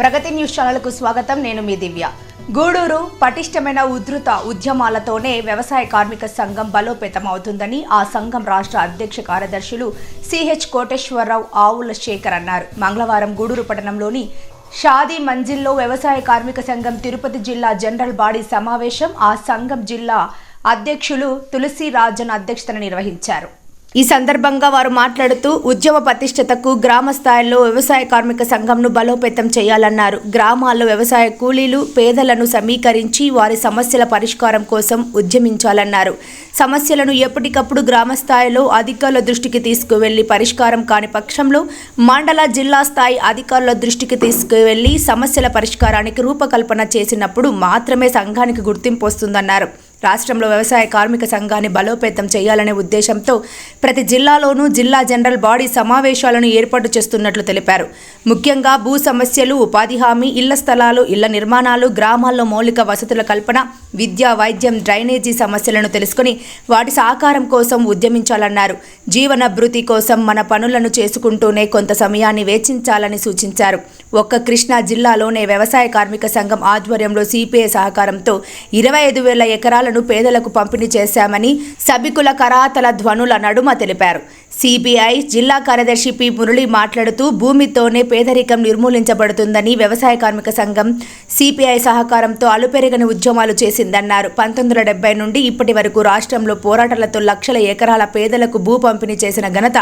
ప్రగతి news ఛానల్కు స్వాగతం. నేను మీ దివ్య. గూడూరు పటిష్టమైన ఉధృత ఉద్యమాలతోనే వ్యవసాయ కార్మిక సంఘం బలోపేతం అవుతుందని ఆ సంఘం రాష్ట్ర అధ్యక్ష కార్యదర్శులు సిహెచ్ కోటేశ్వరరావు ఆవుల శేఖర్ అన్నారు. మంగళవారం గూడూరు పట్టణంలోని షాదీ మంజిల్లో వ్యవసాయ కార్మిక సంఘం తిరుపతి జిల్లా జనరల్ బాడీ సమావేశం ఆ సంఘం జిల్లా అధ్యక్షులు తులసి రాజన్ అధ్యక్షతన నిర్వహించారు. ఈ సందర్భంగా వారు మాట్లాడుతూ ఉద్యమ ప్రతిష్టతకు గ్రామ స్థాయిలో వ్యవసాయ కార్మిక సంఘంను బలోపేతం చేయాలన్నారు. గ్రామాల్లో వ్యవసాయ కూలీలు పేదలను సమీకరించి వారి సమస్యల పరిష్కారం కోసం ఉద్యమించాలన్నారు. సమస్యలను ఎప్పటికప్పుడు గ్రామ స్థాయిలో అధికారుల దృష్టికి తీసుకువెళ్ళి పరిష్కారం కాని పక్షంలో మండల జిల్లా స్థాయి అధికారుల దృష్టికి తీసుకువెళ్ళి సమస్యల పరిష్కారానికి రూపకల్పన చేసినప్పుడు మాత్రమే సంఘానికి గుర్తింపు వస్తుందన్నారు. రాష్ట్రంలో వ్యవసాయ కార్మిక సంఘాన్ని బలోపేతం చేయాలనే ఉద్దేశంతో ప్రతి జిల్లాలోనూ జిల్లా జనరల్ బాడీ సమావేశాలను ఏర్పాటు చేస్తున్నట్లు తెలిపారు. ముఖ్యంగా భూ సమస్యలు ఉపాధి హామీ ఇళ్ళ స్థలాలు ఇళ్ళ నిర్మాణాలు గ్రామాల్లో మౌలిక వసతుల కల్పన విద్య వైద్యం డ్రైనేజీ సమస్యలను తెలుసుకుని వాటి సహకారం కోసం ఉద్యమించాలన్నారు. జీవనభృతి కోసం మన పనులను చేసుకుంటూనే కొంత సమయాన్ని వేచించాలని సూచించారు. ఒక్క కృష్ణా జిల్లాలోనే వ్యవసాయ కార్మిక సంఘం ఆధ్వర్యంలో సిపిఐ సహకారంతో ఇరవై ఐదు వేల ఎకరాలను పేదలకు పంపిణీ చేశామని సభికుల కరాతల ధ్వనుల నడుమ తెలిపారు. సిబిఐ జిల్లా కార్యదర్శి పి మురళి మాట్లాడుతూ భూమితోనే పేదరికం నిర్మూలించబడుతుందని వ్యవసాయ కార్మిక సంఘం సిపిఐ సహకారంతో అలుపెరగని ఉద్యమాలు చేసిందన్నారు. పంతొమ్మిది వందల డెబ్బై నుండి ఇప్పటి వరకు రాష్ట్రంలో పోరాటాలతో లక్షల ఎకరాల పేదలకు భూ పంపిణీ చేసిన ఘనత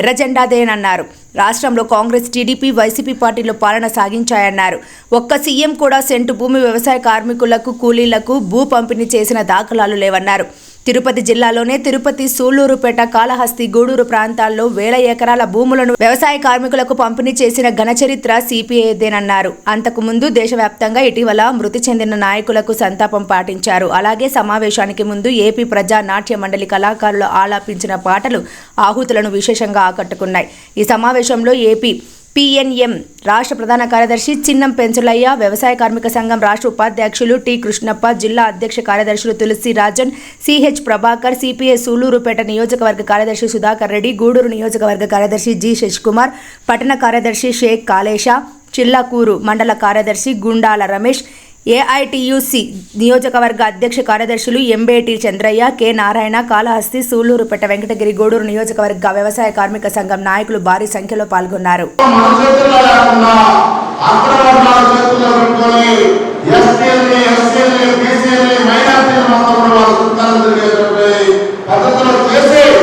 ఎర్రజెండాదేనన్నారు. రాష్ట్రంలో కాంగ్రెస్ టీడీపీ వైసీపీ పార్టీలు పాలన సాగించాయన్నారు. ఒక్క సీఎం కూడా సెంటు భూమి వ్యవసాయ కార్మికులకు కూలీలకు భూ పంపిణీ చేసిన దాఖలాలు లేవన్నారు. తిరుపతి జిల్లాలోనే తిరుపతి సూళ్ళూరుపేట కాళహస్తి గూడూరు ప్రాంతాల్లో వేల ఎకరాల భూములను వ్యవసాయ కార్మికులకు పంపిణీ చేసిన ఘనచరిత్ర సిపిఐదేనన్నారు. అంతకుముందు దేశవ్యాప్తంగా ఇటీవల మృతి చెందిన నాయకులకు సంతాపం పాటించారు. అలాగే సమావేశానికి ముందు ఏపీ ప్రజా నాట్య మండలి కళాకారులు ఆలాపించిన పాటలు ఆహుతులను విశేషంగా ఆకట్టుకున్నాయి. ఈ సమావేశంలో ఏపీ పిఎన్ఎం రాష్ట్ర ప్రధాన కార్యదర్శి చిన్నం పెంచులయ్య వ్యవసాయ కార్మిక సంఘం రాష్ట్ర ఉపాధ్యక్షులు టి కృష్ణప్ప జిల్లా అధ్యక్ష కార్యదర్శులు తులసి రాజన్ సిహెచ్ ప్రభాకర్ సిపిఐ సూలూరుపేట నియోజకవర్గ కార్యదర్శి సుధాకర్ రెడ్డి గూడూరు నియోజకవర్గ కార్యదర్శి జి శశికుమార్ పట్టణ కార్యదర్శి షేక్ కాళేశ చిల్లాకూరు మండల కార్యదర్శి గుండాల రమేష్ ఏఐటియుసి నియోజకవర్గ అధ్యక్ష కార్యదర్శులు ఎంబేటి చంద్రయ్య కె నారాయణ కాళహస్తి సూళ్ళూరుపేట వెంకటగిరి గూడూరు నియోజకవర్గ వ్యవసాయ కార్మిక సంఘం నాయకులు భారీ సంఖ్యలో పాల్గొన్నారు. మన చేసి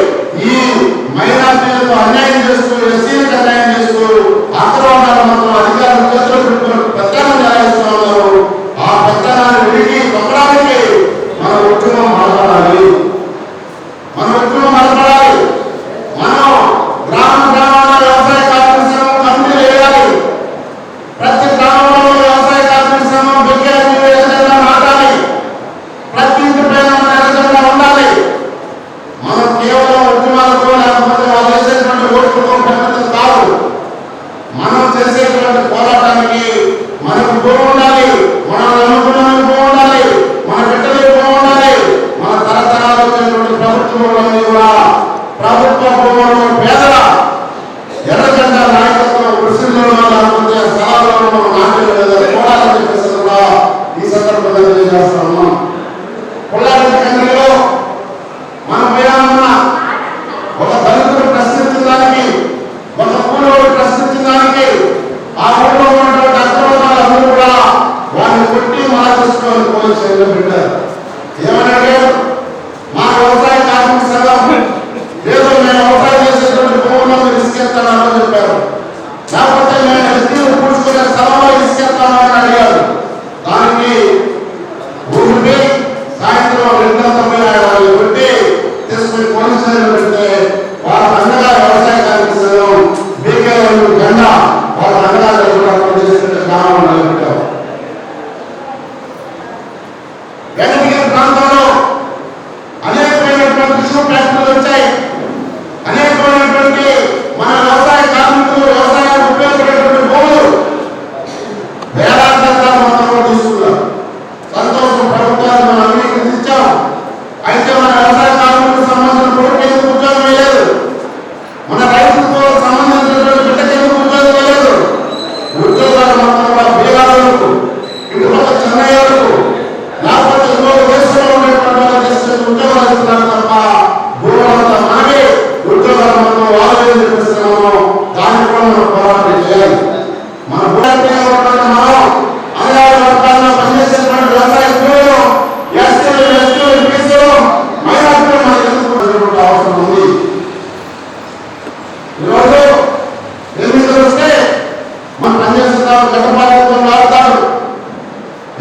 వాడు నగరపాలకులు మారుతాడు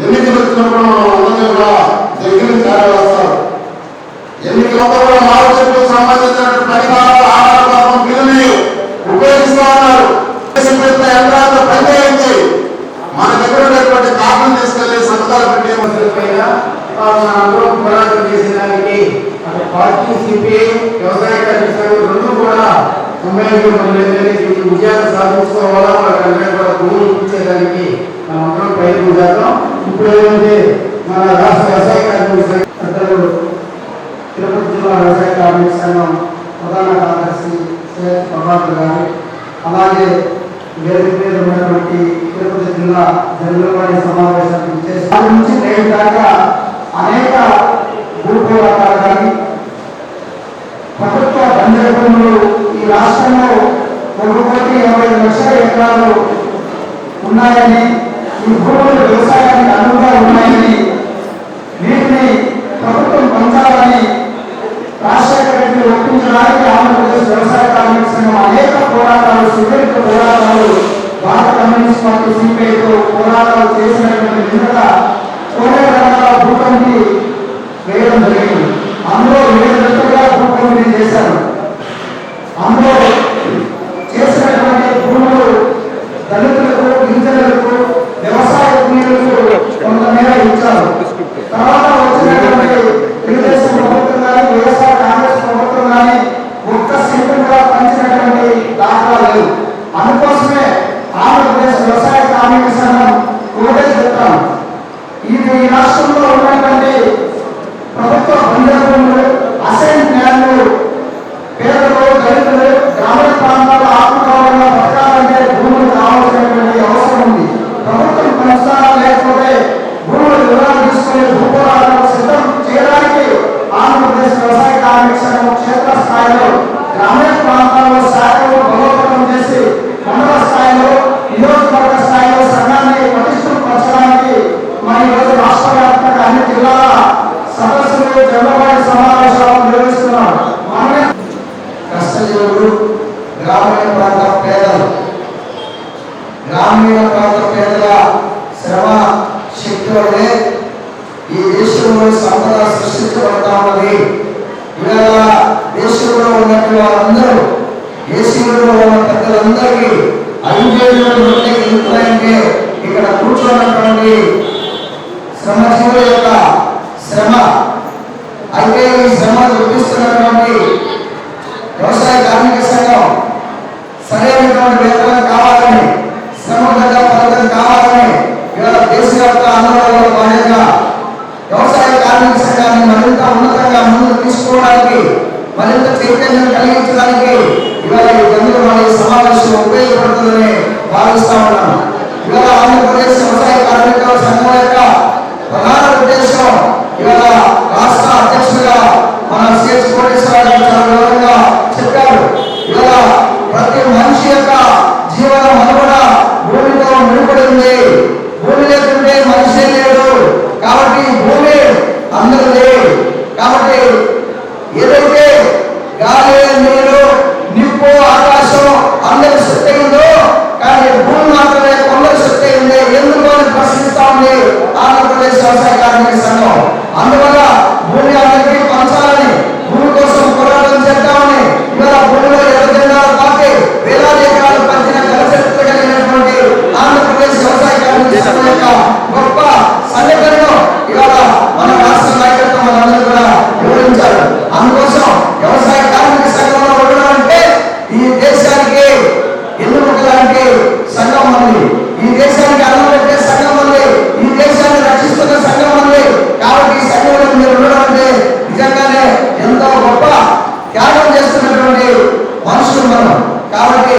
ఎన్నికలు వచ్చినప్పుడు మనం అందరినీ కూడా దగ్గర చేరవేస్తాడు ఎన్నికలతో కూడా మార్పుకు సంబంధించిన పరిహారాలు ఆహారం నిధులు ఉపయోగిస్తా ఉన్నారు. పెట్టిన యంత్రాలతో పనిచేయించి మన దగ్గర ఉన్నటువంటి కారణం తీసుకెళ్ళి పార్టీ సిపిఐ వ్యవసాయ కార్యక్రమం రెండు కూడా ఉమ్మేలు మొదలైతే ఈ విజయాన్ని సాధించుకోవాలా వాళ్ళకి తిరుపతి జిల్లా వ్యవసాయ ప్రధాన కార్యదర్శి ప్రభాకర్ అలాగే వేదిక మీద ఉన్నటువంటి సమావేశానికి చేసి దాని నుంచి అనేక భూ పోరాటాలు కానీ ప్రభుత్వ బందరిపనులు కేంద్రాలు ఉన్నాయని ఈ భూములు వ్యవసాయానికి అనువుగా ఉన్నాయని వీటిని ప్రభుత్వం పంచాలని రాజశేఖర రెడ్డి ఒప్పించడానికి ఆంధ్రప్రదేశ్ వ్యవసాయ కార్మిక సంఘం అనేక పోరాటాలు సుదీర్ఘ పోరాటాలు భారత కమ్యూనిస్ట్ పార్టీ సిపిఐతో పోరాటాలు చేసినటువంటి నిన్నట కొన్ని రకాల భూకంపి వేయడం జరిగింది. అందులో ఏడు రకాల చేశారు అందులో చేసినటువంటి భూములు దళితులకు గిరిజనులకు వ్యవసాయ కూలీలకు కొంతమేర ఇచ్చారు. తర్వాత స్థితిలోనే ఈ దేశంలో సంపద సృష్టించబడతామని ఉన్నది. ఇవాళ దేశంలో ఉన్నట్టు వారందరూ దేశంలో ఉన్న పెద్దలందరికీ ఐదేళ్ళ ఎంతైతే ఎందుకంటే ఇక్కడ కూర్చున్నటువంటి శ్రమజీవుల యొక్క శ్రమ. అయితే భావిస్తా ఉన్నాను. ఇవాళ ఆంధ్రప్రదేశ్ వ్యవసాయ కార్మిక సంఘం